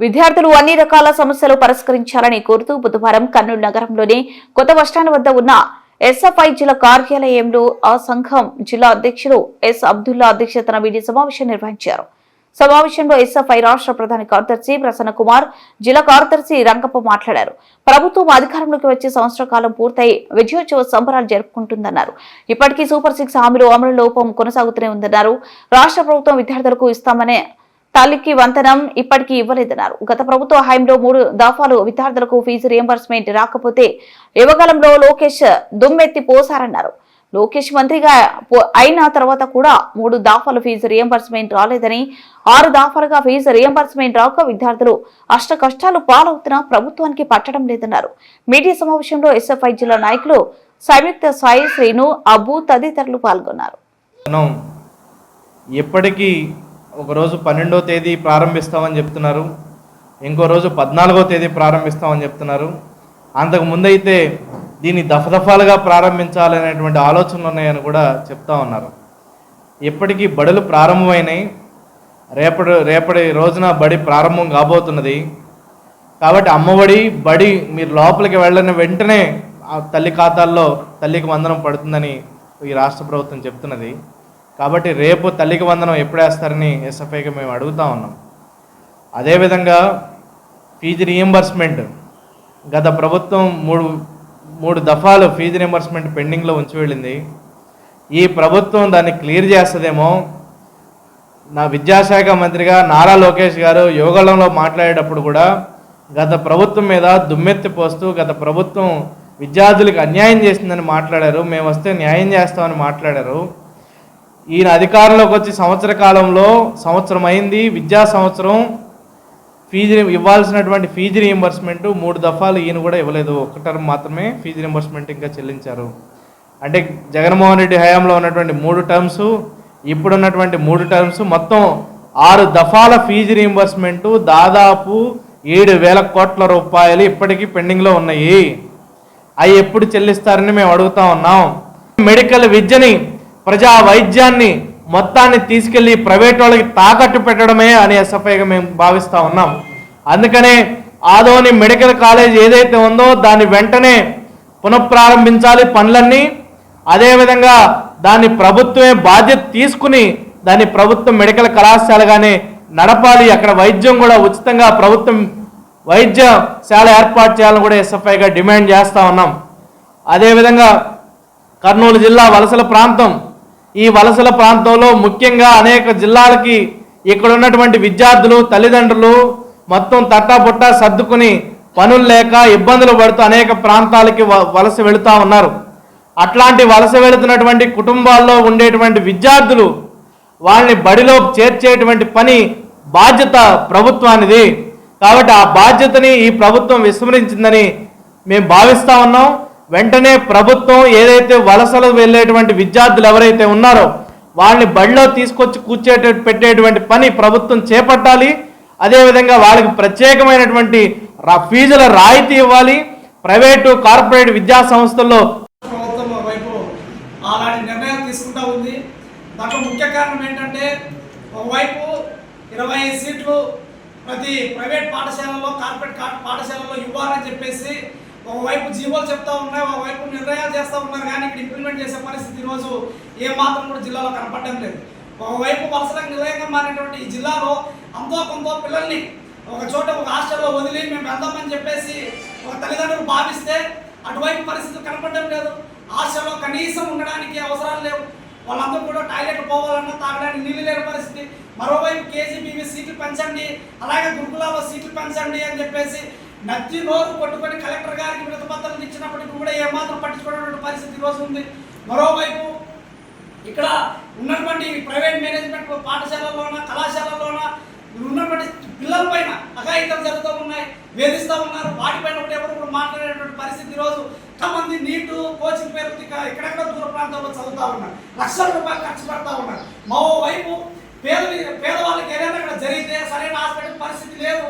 విద్యార్థులు అన్ని రకాల సమస్యలు పరిష్కరించాలని కోరుతూ బుధవారం కర్నూలు నగరంలోని కొత్త బస్టాండ్ వద్ద ఉన్న ఎస్ఎఫ్ఐ జిల్లా కార్యాలయంలో ఆ సంఘం జిల్లా అధ్యక్షులు ఎస్ అబ్దుల్లా అధ్యక్షతన మీడియా సమావేశం నిర్వహించారు. సమావేశంలో ఎస్ఎఫ్ఐ రాష్ట్ర ప్రధాన కార్యదర్శి ప్రసన్న కుమార్ జిల్లా కార్యదర్శి రంగప్ప మాట్లాడారు. ప్రభుత్వం అధికారంలోకి వచ్చే సంవత్సర కాలం పూర్తయి విజయోత్సవ సంబరాలు జరుపుకుంటుందన్నారు. ఇప్పటికీ సూపర్ సిక్స్ హామీలు అమలు లోపం కొనసాగుతూనే ఉందన్నారు. రాష్ట్ర ప్రభుత్వం విద్యార్థులకు ఇస్తామనే తల్లికి వంతనం ఇప్పటికీ ఇవ్వలేదన్నారు. గత ప్రభుత్వ హయాంలో మూడు దఫాలు విద్యార్థులకు ఫీజు రియంబర్స్మెంట్ రాకపోతే యువకాలంలో లోకేష్ దుమ్మెత్తి పోసారన్నారు. లోకేష్ మంత్రిగా అయిన తర్వాత కూడా మూడు దాఫాలు ఫీజు రియంబర్స్మెంట్ రాలేదని ఆరు దాఫాలుగా ఫీజు రియంబర్స్మెంట్ రాక విద్యార్థులు అష్ట కష్టాలు పాలవుతున్నా ప్రభుత్వానికి పట్టడం లేదన్నారు. మీడియా సమావేశంలో ఎస్ఎఫ్ఐ జిల్లా నాయకులు సంయుక్త సాయి శ్రీను అబ్బు తదితరులు పాల్గొన్నారు. ఎప్పటికీ ఒకరోజు పన్నెండో తేదీ ప్రారంభిస్తామని చెప్తున్నారు. ఇంకో రోజు పద్నాలుగో తేదీ ప్రారంభిస్తామని చెప్తున్నారు. అంతకు ముందైతే దీన్ని దఫదఫాలుగా ప్రారంభించాలనేటువంటి ఆలోచనలు ఉన్నాయని కూడా చెప్తా ఉన్నారు. ఎప్పటికీ బడులు ప్రారంభమైనాయి. రేపటి రేపటి రోజున బడి ప్రారంభం కాబోతున్నది. కాబట్టి అమ్మఒడి బడి మీరు లోపలికి వెళ్ళని వెంటనే ఆ తల్లి ఖాతాల్లో తల్లికి వందనం పడుతుందని ఈ రాష్ట్ర ప్రభుత్వం చెప్తున్నది. కాబట్టి రేపు తల్లికి వందనం ఎప్పుడేస్తారని ఎస్ఎఫ్ఐకి మేము అడుగుతా ఉన్నాం. అదేవిధంగా ఫీజు రియంబర్స్మెంట్ గత ప్రభుత్వం మూడు మూడు దఫాలు ఫీజు రియంబర్స్మెంట్ పెండింగ్లో ఉంచి వెళ్ళింది. ఈ ప్రభుత్వం దాన్ని క్లియర్ చేస్తుందేమో నా విద్యాశాఖ మంత్రిగా నారా లోకేష్ గారు యోగంలో మాట్లాడేటప్పుడు కూడా గత ప్రభుత్వం మీద దుమ్మెత్తి పోస్తూ గత ప్రభుత్వం విద్యార్థులకు అన్యాయం చేసిందని మాట్లాడారు. మేము వస్తే న్యాయం చేస్తామని మాట్లాడారు. ఈయన అధికారంలోకి వచ్చి సంవత్సర కాలంలో సంవత్సరం అయింది విద్యా సంవత్సరం ఫీజు ఇవ్వాల్సినటువంటి ఫీజు రీఎంబర్స్మెంట్ మూడు దఫాలు ఈయన కూడా ఇవ్వలేదు. ఒక టర్మ్ మాత్రమే ఫీజు రీఎంబర్స్మెంట్ ఇంకా చెల్లించారు. అంటే జగన్మోహన్ రెడ్డి హయాంలో ఉన్నటువంటి మూడు టర్మ్స్ ఇప్పుడున్నటువంటి మూడు టర్మ్స్ మొత్తం ఆరు దఫాల ఫీజు రియంబర్స్మెంట్ దాదాపు ఏడు వేల కోట్ల రూపాయలు ఇప్పటికీ పెండింగ్లో ఉన్నాయి. అవి ఎప్పుడు చెల్లిస్తారని మేము అడుగుతా ఉన్నాం. మెడికల్ విద్యని ప్రజా వైద్యాన్ని మొత్తాన్ని తీసుకెళ్ళి ప్రైవేట్ వాళ్ళకి తాకట్టు పెట్టడమే అని ఎస్ఎఫ్ఐగా మేము భావిస్తూ ఉన్నాం. అందుకనే ఆదోని మెడికల్ కాలేజ్ ఏదైతే ఉందో దాన్ని వెంటనే పునఃప్రారంభించాలి పనులన్నీ. అదేవిధంగా దాన్ని ప్రభుత్వమే బాధ్యత తీసుకుని దాన్ని ప్రభుత్వం మెడికల్ కళాశాలగానే నడపాలి. అక్కడ వైద్యం కూడా ఉచితంగా ప్రభుత్వం వైద్యశాల ఏర్పాటు చేయాలని కూడా ఎస్ఎఫ్ఐగా డిమాండ్ చేస్తూ ఉన్నాం. అదేవిధంగా కర్నూలు జిల్లా వలసల ప్రాంతం ఈ వలసల ప్రాంతంలో ముఖ్యంగా అనేక జిల్లాలకి ఇక్కడ ఉన్నటువంటి విద్యార్థులు తల్లిదండ్రులు మొత్తం తట్టాబుట్ట సర్దుకుని పనులు లేక ఇబ్బందులు పడుతూ అనేక ప్రాంతాలకి వ- వలస వెళుతూ ఉన్నారు. అట్లాంటి వలస వెళుతున్నటువంటి కుటుంబాల్లో ఉండేటువంటి విద్యార్థులు వాళ్ళని బడిలో చేర్చేటువంటి పని బాధ్యత ప్రభుత్వానిది. కాబట్టి ఆ బాధ్యతని ఈ ప్రభుత్వం విస్మరించిందని మేము భావిస్తూ ఉన్నాం. వెంటనే ప్రభుత్వం ఏదైతే వలసలు వెళ్ళేటువంటి విద్యార్థులు ఎవరైతే ఉన్నారో వాళ్ళని బడిలో తీసుకొచ్చి కూర్చేట పెట్టేటువంటి పని ప్రభుత్వం చేపట్టాలి. అదేవిధంగా వాళ్ళకి ప్రత్యేకమైనటువంటి ఫీజుల రాయితీ ఇవ్వాలి. ప్రైవేటు కార్పొరేట్ విద్యా సంస్థల్లో ప్రభుత్వం వైపు అలాంటి నిర్ణయాలు తీసుకుంటా ఉంది. దాంట్లో ముఖ్య కారణం ఏంటంటే ఒకవైపు ఇరవై సీట్లు ప్రతి ప్రైవేట్ పాఠశాలలో కార్పొరేట్ పాఠశాలలో ఇవ్వాలని చెప్పేసి ఒకవైపు జీవోలు చెప్తా ఉన్నాయి ఒకవైపు నిర్ణయాలు చేస్తూ ఉన్నారు కానీ ఇక్కడ ఇంప్లిమెంట్ చేసే పరిస్థితి ఈరోజు ఏ మాత్రం కూడా జిల్లాలో కనపడడం లేదు. ఒకవైపు వలసలకు నిలయంగా మారినటువంటి ఈ జిల్లాలో అంతో కొంత పిల్లల్ని ఒక చోట ఒక హాస్టల్లో వదిలి మేము వెళ్దామని చెప్పేసి ఒక తల్లిదండ్రులు భావిస్తే అటువైపు పరిస్థితి కనపడడం లేదు. హాస్టల్లో కనీసం ఉండడానికి అవసరాలు లేవు. వాళ్ళందరూ కూడా టాయిలెట్ పోవాలన్నా తాగడానికి నీళ్ళు లేని పరిస్థితి. మరోవైపు కేజీబీవి సీట్లు పెంచండి అలాగే గురుకులాలో సీట్లు పెంచండి అని చెప్పేసి నచ్చి నోరు కొట్టుకొని కలెక్టర్ గారికి విడతపత్రాలు ఇచ్చినప్పటికీ కూడా ఏమాత్రం పట్టించుకున్నటువంటి పరిస్థితి ఈరోజు ఉంది. మరోవైపు ఇక్కడ ఉన్నటువంటి ప్రైవేట్ మేనేజ్మెంట్ పాఠశాలల్లోన కళాశాలల్లోన ఉన్నటువంటి పిల్లల పైన అఘాయితం జరుగుతూ ఉన్నాయి వేధిస్తూ ఉన్నారు. వాటిపైన కూడా ఎవరు కూడా మాట్లాడేటువంటి పరిస్థితి ఈరోజు కొంతమంది నీటు కోచింగ్ పేరు ఎక్కడెక్కడ ఇక్కడెక్కడ దూర ప్రాంతాల్లో చదువుతూ ఉన్నారు. లక్షల రూపాయలు ఖర్చు పెడతా ఉన్నారు. మరోవైపు పేద పేదవాళ్ళకి ఏదైనా ఇక్కడ జరిగితే సరైన హాస్పిటల్ పరిస్థితి లేదు.